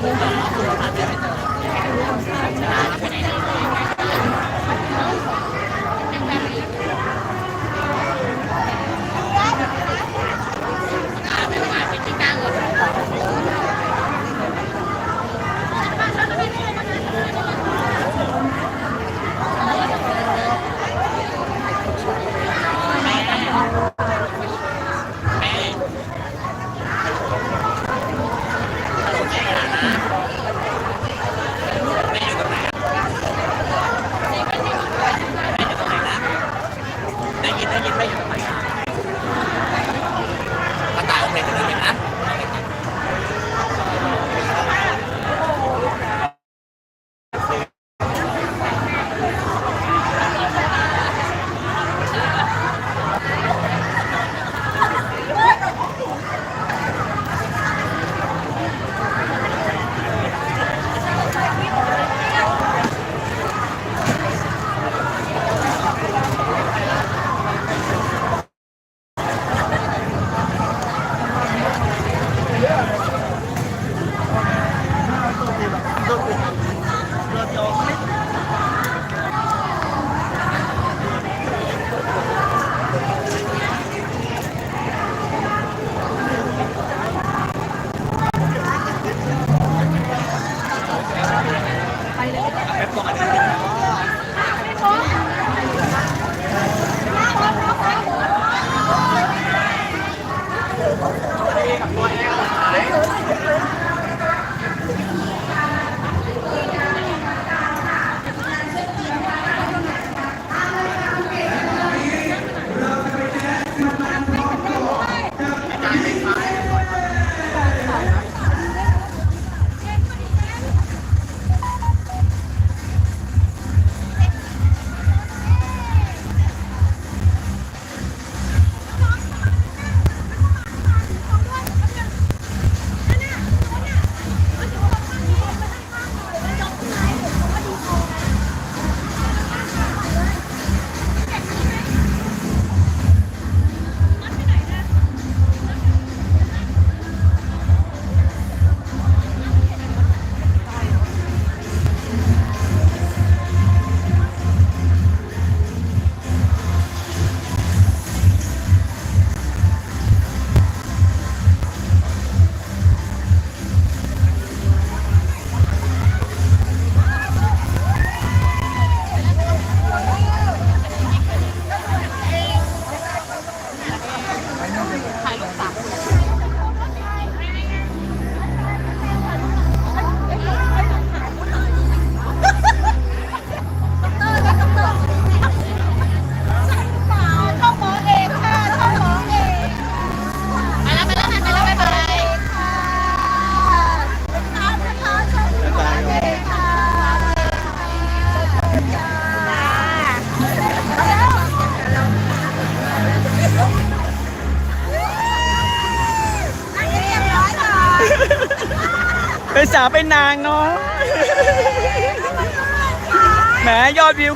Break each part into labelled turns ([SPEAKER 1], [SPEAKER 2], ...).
[SPEAKER 1] ไม่ได้
[SPEAKER 2] แอปพอร์ต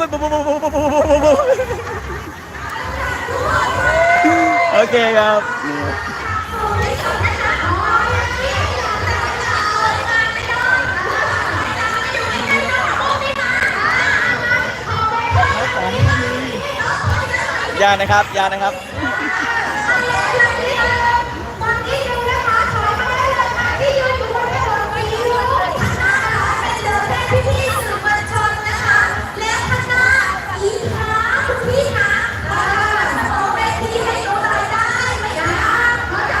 [SPEAKER 2] ยอ
[SPEAKER 3] ดวิวขึ้นปุ๊บปุ๊บปุ๊บปุ๊บปุ๊บปุ๊บปุ๊บโอเคครับยานะครับยานะครับ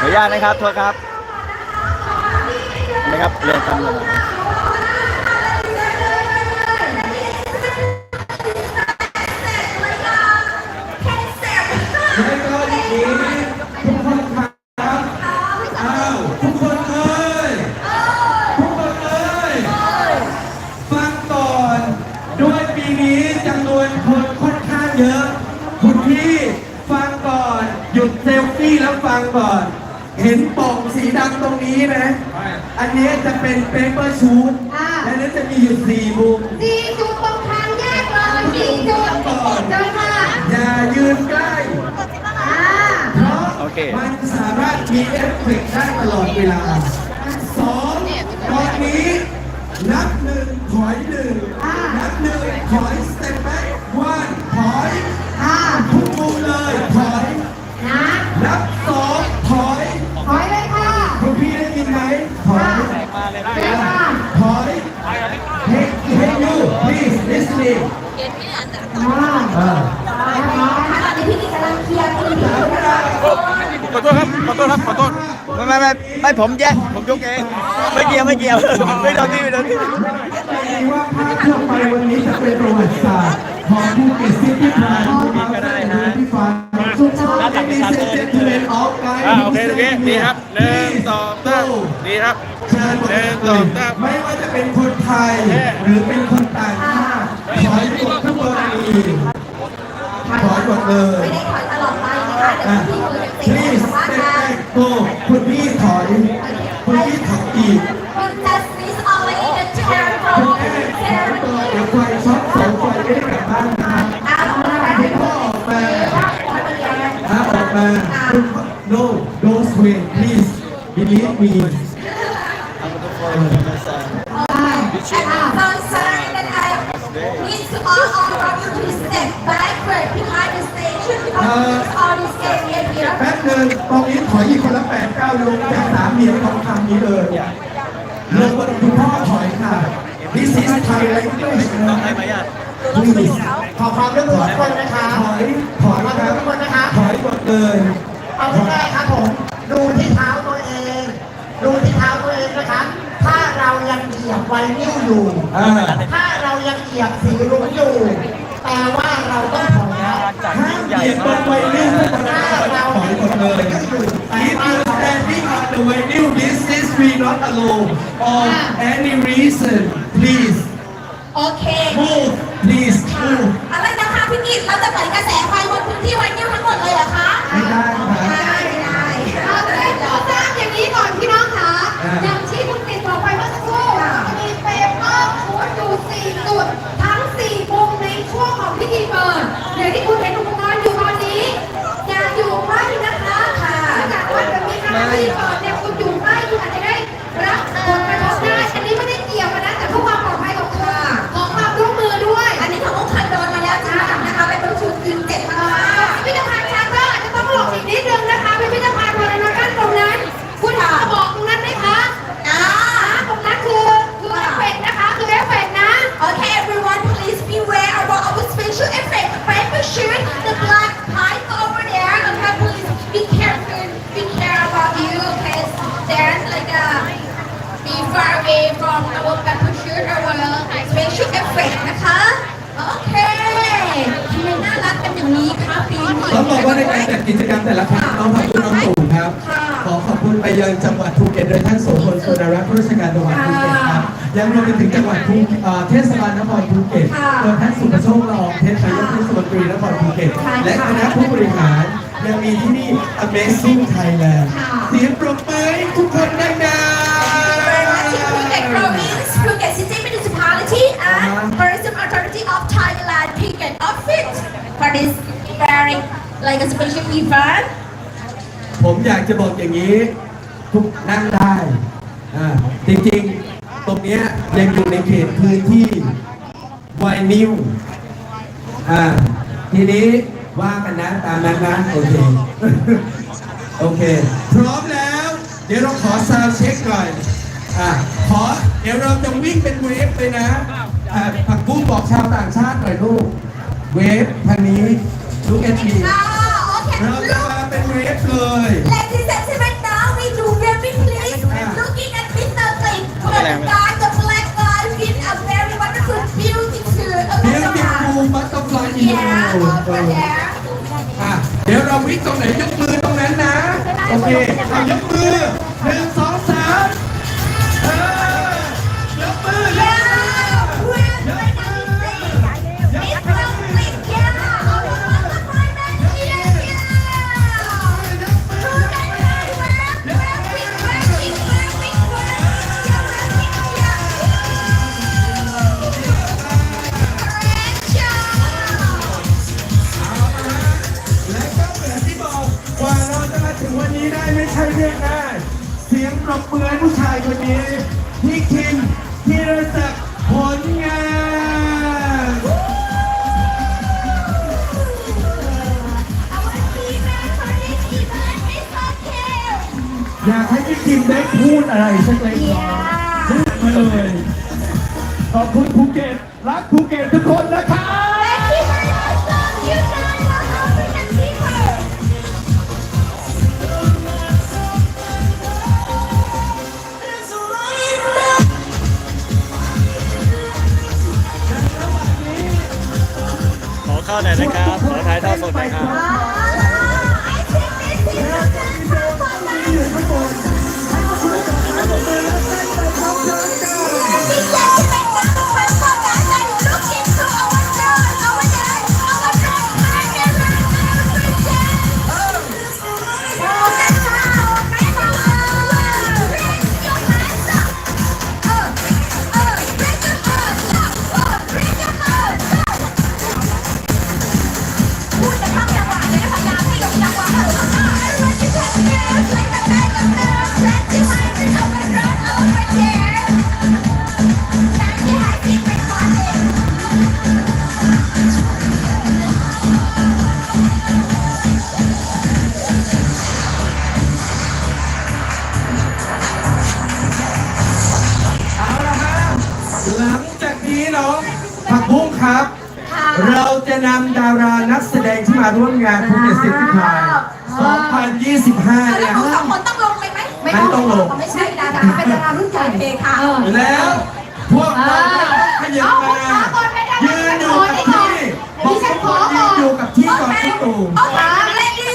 [SPEAKER 2] ขออนุ
[SPEAKER 3] ญาตนะครับโทษครับนะครับเรียนตำรวจ
[SPEAKER 4] แล้ว นป่องสีดำตรงนี้ไหมอันนี้จะเป็นเปเปอร์ชูดอ่า และนั้นจะมีอยู่สี่มุม
[SPEAKER 2] สี่จุดตรงทางแยกเลยสี่จุดเจ้าค่ะ
[SPEAKER 4] อย่ายืนใกล้
[SPEAKER 2] อ่า
[SPEAKER 4] เพราะมันสามารถมีเอฟเฟกได้ตลอดเวลาสองตอนนี้ นับหนึ่งถอยหนึ่งนับหนึ่งถอยสเต็ปแบ็กวันถอยอ่าทุกมุมเลยถอยนับสองถอย please listening อ่า
[SPEAKER 3] ตอนนี้พี่กิ๊กกำลังเคลียร์คุณพี่อยู่นะคะ
[SPEAKER 5] ขอโทษครับ ขอโทษครับ ขอโทษ ไม่ไม่ไม่ไม่ผมแยกผมยกเอง ไม่เกี่ยวไม่เกี่ยว ไม่โดนที่ไม่โดนที่
[SPEAKER 4] ดีว่าภาพทั่วไปวันนี้จะเป็นประวัติศาสตร์ของภูเก็ตซิตี้พลาสก็ได้ฮะที่ฟัง
[SPEAKER 3] ถูก ต้อง
[SPEAKER 4] Ladies and gentlemen of guys
[SPEAKER 6] อ่าโอเคโอเคดีครับหนึ่งสองสามดีครับ
[SPEAKER 4] เชิญหมดเลยไม่ว่าจะเป็นคนไทย หรือเป็นคนต่างชาติถอยหมดทุกกรณีถอยหมดเลย
[SPEAKER 3] ไม่ได้ถอยตลอดไปนะคะเดี๋ยวพี่คุยกับเจ๊
[SPEAKER 4] please
[SPEAKER 3] สัมภาษ
[SPEAKER 4] step
[SPEAKER 3] ณ์งาน
[SPEAKER 4] back go คุณพี่ถอยคุณพี่ถอยอีก
[SPEAKER 3] คุณจัสมิสออกมาอีกนะเชอร์โร
[SPEAKER 4] คุณ
[SPEAKER 3] เช
[SPEAKER 4] แม่
[SPEAKER 3] อร์
[SPEAKER 4] เดี๋ยวไฟช็อตเสาไฟไม่ได้กลับบ้านนะครับ
[SPEAKER 3] อ้าวนะคะ
[SPEAKER 4] ให้พ่อออกมาถ้าออกมาคุณพ่อ no don't swing please believe me
[SPEAKER 3] I'm so sorry that I need to all of you to step backward behind the station because it's all this area here
[SPEAKER 4] แป๊บหนึงตรงนี้ถอยอีกคนละแปดเก้าลงจากสามเหลี่ยมทองคำนี้เลยลงบนคุณพ่อถอยค่ะ This is Thai language
[SPEAKER 5] ต้องให้ไหมอะ
[SPEAKER 4] please
[SPEAKER 7] ขอความร่วมมือทุกคนนะคะ
[SPEAKER 4] ถอย ถอยครับ
[SPEAKER 7] ทุกคนนะคะ
[SPEAKER 4] ถอยหมดเลย
[SPEAKER 7] เอาง่ายๆครับผม ดูที่เท้าตัวเอง ดูที่เท้าตัวเองนะคะ ถ้าเรายังเหยียบ ไวนิ้วอยู่
[SPEAKER 4] อ่า
[SPEAKER 7] ถ้าเรายังเหยียบสีรุ้งอยู่แปลว่าเราต้องถอยแล้ว
[SPEAKER 4] ห้ามเหยียบบนไวนิ้วไม่ได้ถอยหมดเลย If you standing on the vinyl this is we not alone or any reason please
[SPEAKER 3] โอเค
[SPEAKER 4] move please move
[SPEAKER 3] อะไรนะคะพี่กิตเราจะเปิดกระแสไฟบนพื้นที่ไว้นิ้วทั้งหมดเลยเหรอคะ
[SPEAKER 4] ไม่ได้ครับ
[SPEAKER 3] ไม่ได้ไม่ได้เราจะได้ต่อสร้างอย่างนี้ก่อนพี่น้องคะ
[SPEAKER 4] อ่า
[SPEAKER 3] อย่างที่คุณติดบอกไปเมื่อสักครู่จะมีเปเป อร์ฟูดอยู่สี่จุดทั้ แต่ละครั้งน้อง
[SPEAKER 4] ขอบคุณน้องตู่ครับ
[SPEAKER 3] ค่ะ
[SPEAKER 4] ขอขอบคุณไปยังจังหวัดภูเก็ตโดยท่านโสพลสุนรัตน์ผู้ราชการจังหวัดภูเก็ตครับยังรวมไปถึงจังหวัดภูเอ่อเทศบาลนครภูเก็ต
[SPEAKER 3] ค่ะ
[SPEAKER 4] โดยท่านสุประโชคละอองเทศนายกเทศมนตรีนครภูเก็ต
[SPEAKER 3] ค่ะ
[SPEAKER 4] และคณะผู้บริหารยังมีที่นี่ Amazing Thailand
[SPEAKER 3] ค่ะ
[SPEAKER 4] เสียงปรบมือให้ทุกคนดัง
[SPEAKER 3] very much in Phuket province, Phuket City Municipality and Tourism Authority of Thailand Phuket office for this very like a special event.
[SPEAKER 4] ผมอยากจะบอกอย่างนี้ ทุกนั่งได้อ่าจริงๆ ตรงเนี้ยยังอยู่ในเขตพื้นที่ไวนิวอ่าทีนี้ว่ากันนะตามนั้นนะโอเค โอเค พร้อมแล้ว เดี๋ยวเราขอซาวเช็คหน่อยอ่าขอเดี๋ยวเราจะวิ่งเป็นเวฟเลยนะอ่าผักบุ้งบอกชาวต่างชาติหน่อยลูก เวฟทางนี้ลูกแอนที เราจะ
[SPEAKER 3] Look,
[SPEAKER 4] มาเป็นเวฟเลย
[SPEAKER 3] ladies and gentlemen, now we do very please looking at Mr. Lee, the guy, the black guy with a very wonderful beauty too. A
[SPEAKER 4] เดี๋ยว
[SPEAKER 3] little
[SPEAKER 4] กิน
[SPEAKER 3] man.
[SPEAKER 4] ปูบัตเตอร์ฟลายอีโ Yeah,
[SPEAKER 3] over there.
[SPEAKER 4] อะเดี๋ยวเราวิ่งตรงไหนยกมือตรงนั้นนะ โอเคเอายกมือ ใช่เรื่องง่ายเสียงปรบมือให้ผู้ชายคนนี้พี่คิมธีรศักดิ์ผลงานอยากให้พี่คิมได้พูดอะไรสักเล็กน้อย
[SPEAKER 3] Yeah.
[SPEAKER 4] เลยขอบคุณภูเก็ตรักภูเก็ตทุกคนนะครับ
[SPEAKER 6] หน่อยนะครับขอถ่ายทอดสดหน่อยครับ
[SPEAKER 3] จากนี้
[SPEAKER 4] น้องผักบุ้งครับ เราจะนำดารานักแสดงที่มาร่วมงานภูเก็ตซิตี้พาย2025
[SPEAKER 3] แล้
[SPEAKER 4] เนี่
[SPEAKER 3] วยหนูสองคนต้องลงไปไหม
[SPEAKER 4] ไม่ต้องลง
[SPEAKER 3] ไม่ใช่ดาราเป็นดารารุ่นใหญ่เองค่ะ
[SPEAKER 4] แล้วพวกเราขยับมายืนอยู่กับที่บอกทุกคนยืนอยู่กับที่ก่อนที่ตู่
[SPEAKER 3] โอเคเลดี้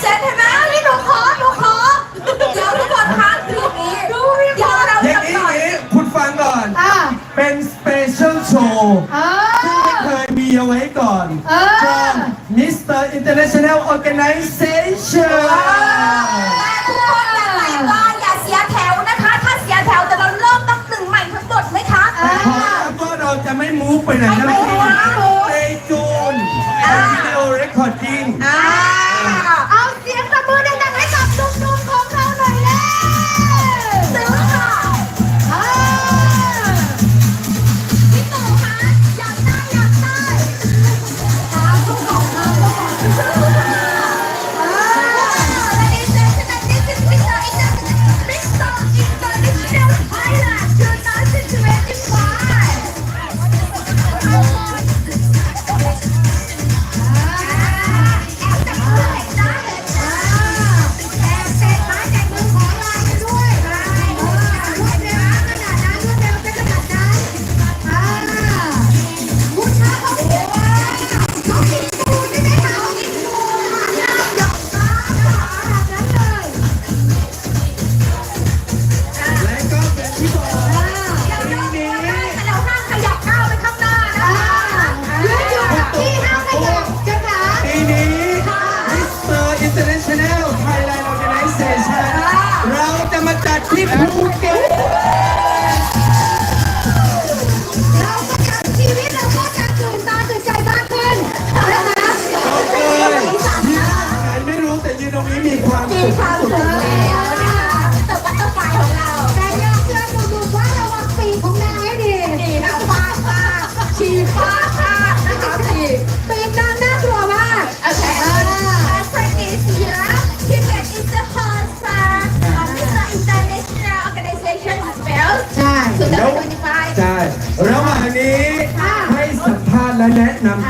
[SPEAKER 3] เซ็ตเห็นไหมนี่หนูขอหนูขอเดี๋ยวทุกคนคะดูนี้ดูเดี๋ยวเรา
[SPEAKER 4] อย่าง
[SPEAKER 3] จะ
[SPEAKER 4] นี้
[SPEAKER 3] ต่อย
[SPEAKER 4] นี้คุณฟังก่อนเป็นสเปเชียลโชว์ซึ่งไม่เคยมีเอาไว้ก่อน from Mr. International Organization
[SPEAKER 3] แต่ทุกคนอย่าไหลว่าอย่าเสียแถวนะคะ ถ้าเสียแถวแต่เราเริ่มนับหนึ่งใหม่ทั้งหมดไหมคะ
[SPEAKER 4] แต่ขอแล้วก็เราจะไม่มูฟไปไหนนะ
[SPEAKER 3] ไม่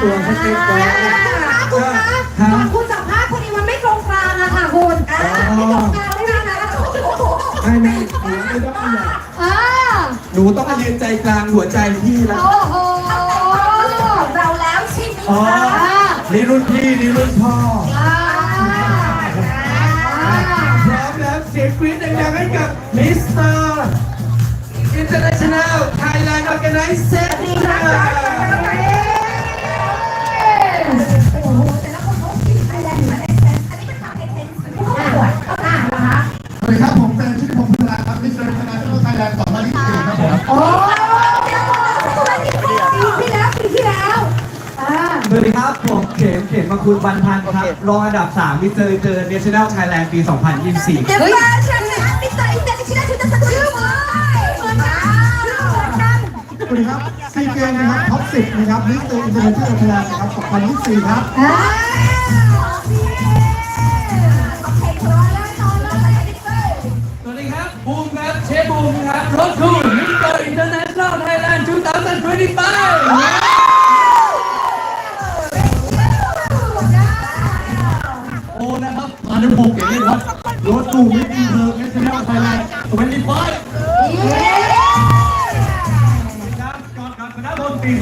[SPEAKER 3] ตัว
[SPEAKER 4] สั
[SPEAKER 3] กเล็ก
[SPEAKER 4] น้อย
[SPEAKER 3] คุณคะ
[SPEAKER 4] ครั
[SPEAKER 3] ก่อน
[SPEAKER 4] บ
[SPEAKER 3] คุณสัมภาษณ์คนนี้มันไม่ตรงกลางอะค่ะคุณไม่ตรงกลางไม่ได้นะ
[SPEAKER 4] ไม่ไม่หนูไม่ต้องขยับ
[SPEAKER 3] อ่า
[SPEAKER 4] หนูต้องมายืนใจกลางหัวใจพี่แล้ว
[SPEAKER 3] โอ้โหเราแล้วใช่ไหมคะ
[SPEAKER 4] นี่รุ่นพี่นี่รุ่นพ่อพร้อมแล้วเสียงกรี๊ดดังๆให้กับ Mr. International Thailand Organization
[SPEAKER 3] คุ
[SPEAKER 2] ณบรรพันธ์ครับ รองอันดับ3มิสเตอร์เจอเนชั่นแนลไทยแลนด์ปี 2024
[SPEAKER 3] เดี๋ยวมาฉันนะมิสเตอร์อินเตอร์เนชั่นแนลชุดจะชื่อเหมือนเหมือนกันเหมือนกัน
[SPEAKER 8] สวัสดีครับซีเกมนะครับท็อป10นะครับมิสเตอร์อินเตอร์เนชั่นแนลไทยแลนด์นะครับ2024ครับ
[SPEAKER 3] อ่า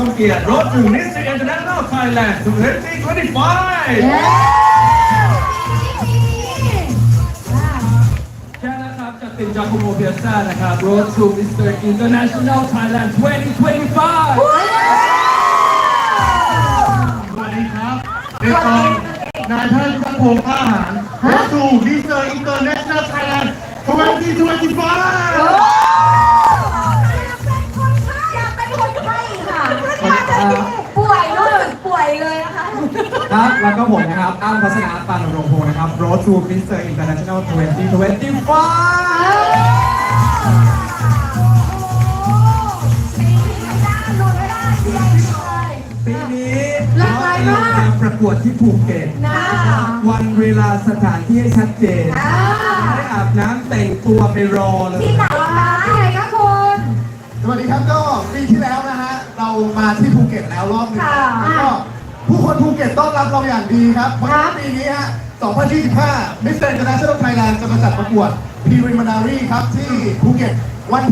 [SPEAKER 6] ณะ
[SPEAKER 4] ดนตรีทรงเกียรติรถถึงนิสซีอินเตอร์เนชั่นแนลไทยแลนด์2025 แค่นะครับจากตินจากโมเบียซ่านะครับ Road to Mr. International Thailand 2025
[SPEAKER 8] สวัสดีครับเด็กกองนายแพทย์จักรพงศ์อาหารรถสู่มิสเตอร์อินเตอร์เนชั่นแนลไทยแลนด์2025
[SPEAKER 4] ครับแล้วก็ผมนะครับอ้างพัฒนาปานรงพงศ์นะครับ Road to Mr. International 2025ปีนี้เราเองการประกวดที่ภูเก็ตวันเวลาสถานที่ให้ชัดเจนไม่อาบน้ำแต่งตัวไปรอเลย
[SPEAKER 2] ที่ไหนคะที่ไหนคะคุณ
[SPEAKER 8] สวัสดีครับก็ปีที่แล้วนะฮะ เรามาที่ภูเก็ตแล้วรอบหนึง
[SPEAKER 2] ค่ะ
[SPEAKER 8] แล้วก็ ผู้คนภูเก็ตต้อนรับเราอย่างดีครับเพราะฉะนั้นปีนี้ฮะ 2025 Mr. International Thailand จะมาจัดประกวด Preliminary ครับที่ภูเก็ตวัน